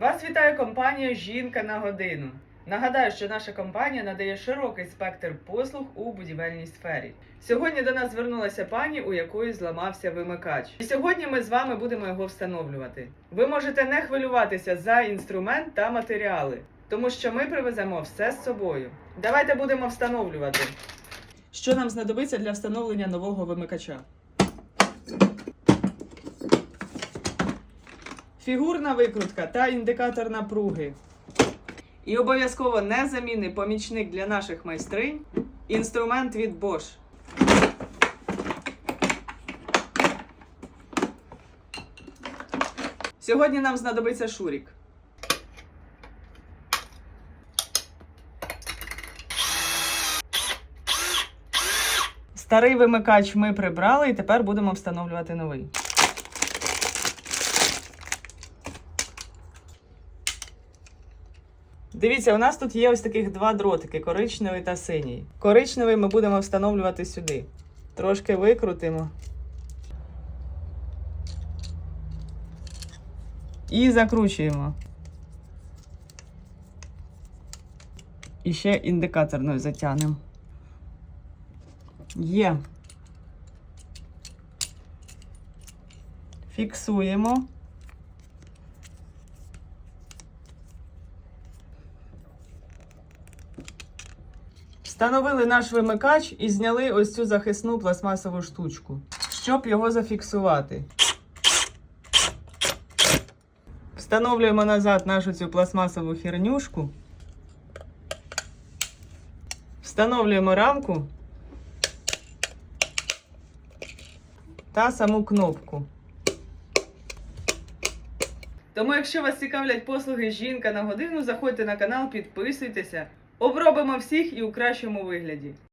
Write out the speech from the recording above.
Вас вітає компанія Жінка на годину. Нагадаю, що наша компанія надає широкий спектр послуг у будівельній сфері. Сьогодні до нас звернулася пані, у якої зламався вимикач. І сьогодні ми з вами будемо його встановлювати. Ви можете не хвилюватися за інструмент та матеріали, тому що ми привеземо все з собою. Давайте будемо встановлювати. Що нам знадобиться для встановлення нового вимикача? Фігурна викрутка та індикатор напруги. І обов'язково незамінний помічник для наших майстринь інструмент від Bosch. Сьогодні нам знадобиться шурік. Старий вимикач ми прибрали і тепер будемо встановлювати новий. Дивіться, у нас тут є ось таких два дротики: коричневий та синій. Коричневий ми будемо встановлювати сюди. Трошки викрутимо. І закручуємо. І ще індикаторною затягнемо. Є. Фіксуємо. Встановили наш вимикач і зняли ось цю захисну пластмасову штучку, щоб його зафіксувати. Встановлюємо назад нашу цю пластмасову хернюшку. Встановлюємо рамку та саму кнопку. Тому, якщо вас цікавлять послуги жінка на годину, заходьте на канал, підписуйтеся. Обробимо всіх і у кращому вигляді.